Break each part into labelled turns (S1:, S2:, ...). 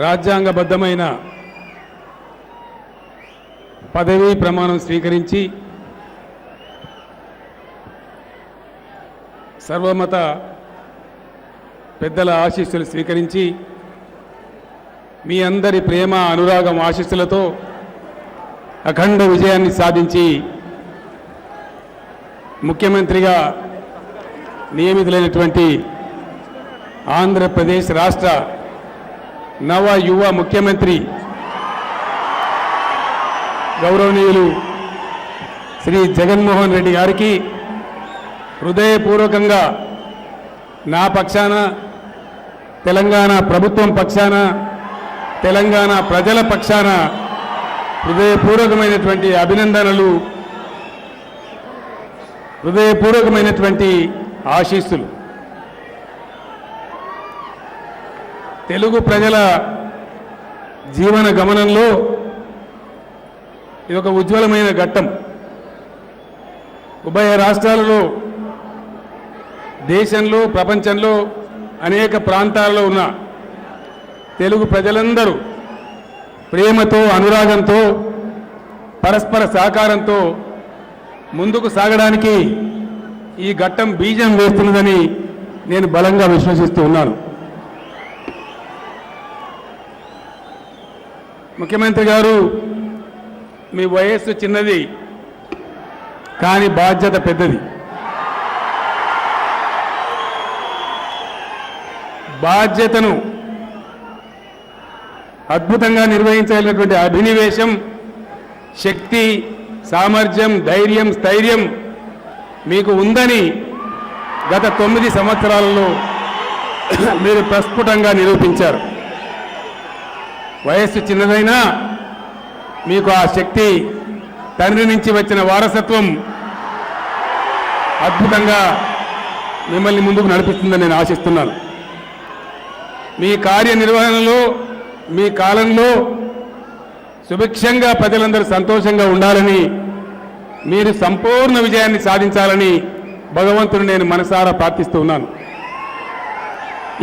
S1: రాజ్యాంగబద్ధమైన పదవీ ప్రమాణం స్వీకరించి సర్వమత పెద్దల ఆశీస్సులు స్వీకరించి మీ అందరి ప్రేమ అనురాగం ఆశీస్సులతో అఖండ విజయాన్ని సాధించి ముఖ్యమంత్రిగా నియమితులైనటువంటి ఆంధ్రప్రదేశ్ రాష్ట్ర నవ యువ ముఖ్యమంత్రి గౌరవనీయులు శ్రీ జగన్మోహన్ రెడ్డి గారికి హృదయపూర్వకంగా నా పక్షాన తెలంగాణ ప్రభుత్వం పక్షాన తెలంగాణ ప్రజల పక్షాన హృదయపూర్వకమైనటువంటి అభినందనలు హృదయపూర్వకమైనటువంటి ఆశీస్సులు. తెలుగు ప్రజల జీవన గమనంలో ఇది ఒక ఉజ్వలమైన ఘట్టం. ఉభయ రాష్ట్రాలలో దేశంలో ప్రపంచంలో అనేక ప్రాంతాల్లో ఉన్న తెలుగు ప్రజలందరూ ప్రేమతో అనురాగంతో పరస్పర సహకారంతో ముందుకు సాగడానికి ఈ ఘట్టం బీజం వేస్తున్నదని నేను బలంగా విశ్వసిస్తూ ఉన్నాను. ముఖ్యమంత్రి గారు మీ వయస్సు చిన్నది కానీ బాధ్యత పెద్దది. బాధ్యతను అద్భుతంగా నిర్వహించగలిగినటువంటి అభినివేశం శక్తి సామర్థ్యం ధైర్యం స్థైర్యం మీకు ఉందని గత తొమ్మిది సంవత్సరాలలో మీరు ప్రస్ఫుటంగా నిరూపించారు. వయస్సు చిన్నదైనా మీకు ఆ శక్తి తండ్రి నుంచి వచ్చిన వారసత్వం అద్భుతంగా మిమ్మల్ని ముందుకు నడిపిస్తుందని నేను ఆశిస్తున్నాను. మీ కార్యనిర్వహణలో మీ కాలంలో సుభిక్షంగా ప్రజలందరూ సంతోషంగా ఉండాలని మీరు సంపూర్ణ విజయాన్ని సాధించాలని భగవంతుడు నేను మనసారా ప్రార్థిస్తూ ఉన్నాను.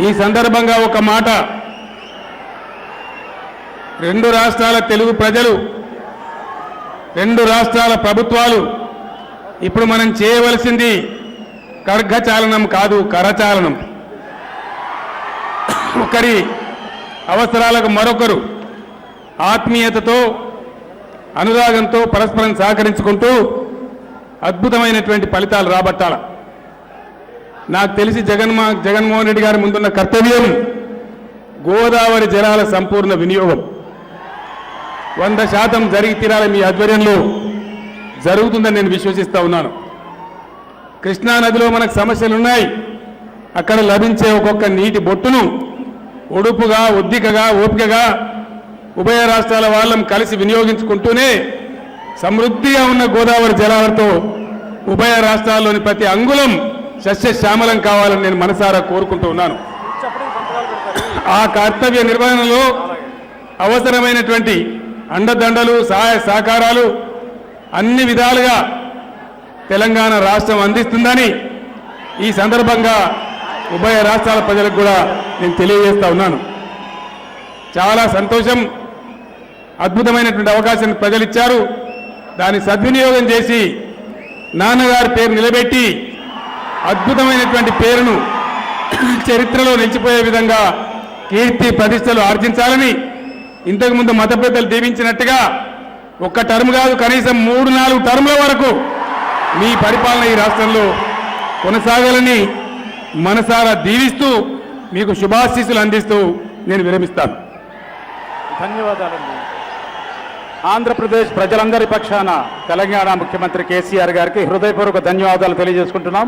S1: ఈ సందర్భంగా ఒక మాట రెండు రాష్ట్రాల తెలుగు ప్రజలు రెండు రాష్ట్రాల ప్రభుత్వాలు. ఇప్పుడు మనం చేయవలసింది ఖడ్గచాలనం కాదు కరచాలనం. ఒకరి అవసరాలకు మరొకరు ఆత్మీయతతో అనురాగంతో పరస్పరం సహకరించుకుంటూ అద్భుతమైనటువంటి ఫలితాలు రాబట్టాల. నాకు తెలిసి జగన్మో జగన్మోహన్ రెడ్డి గారి ముందున్న కర్తవ్యం గోదావరి జలాల సంపూర్ణ వినియోగం. వంద శాతం జరిగి తీరాలి మీ ఆధ్వర్యంలో. జరుగుతుందని నేను విశ్వసిస్తా ఉన్నాను. కృష్ణా నదిలో మనకు సమస్యలు ఉన్నాయి అక్కడ లభించే ఒక్కొక్క నీటి బొట్టును ఒడుపుగా ఒద్దికగా ఓపికగా ఉభయ రాష్ట్రాల వాళ్ళం కలిసి వినియోగించుకుంటూనే సమృద్ధిగా ఉన్న గోదావరి జలాలతో ఉభయ రాష్ట్రాల్లోని ప్రతి అంగుళం సస్యశ్యామలం కావాలని నేను మనసారా కోరుకుంటూ ఉన్నాను. ఆ కర్తవ్య నిర్వహణలో అవసరమైనటువంటి అండదండలు సహాయ సహకారాలు అన్ని విధాలుగా తెలంగాణ రాష్ట్రం అందిస్తుందని ఈ సందర్భంగా ఉభయ రాష్ట్రాల ప్రజలకు కూడా నేను తెలియజేస్తా ఉన్నాను. చాలా సంతోషం అద్భుతమైనటువంటి అవకాశాన్ని ప్రజలు ఇచ్చారు. దాన్ని సద్వినియోగం చేసి నాన్నగారి పేరు నిలబెట్టి అద్భుతమైనటువంటి పేరును చరిత్రలో నిలిచిపోయే విధంగా కీర్తి ప్రతిష్టలు ఆర్జించాలని ఇంతకుముందు మత పెద్దలు దీవించినట్టుగా ఒక్క టర్మ్ కాదు కనీసం మూడు నాలుగు టర్ముల వరకు మీ పరిపాలన ఈ రాష్ట్రంలో కొనసాగాలని మనసారా దీవిస్తూ మీకు శుభాశీస్సులు అందిస్తూ నేను విరమిస్తాను.
S2: ధన్యవాదాలండి. ఆంధ్రప్రదేశ్ ప్రజలందరి పక్షాన తెలంగాణ ముఖ్యమంత్రి కేసీఆర్ గారికి హృదయపూర్వక ధన్యవాదాలు తెలియజేసుకుంటున్నాం.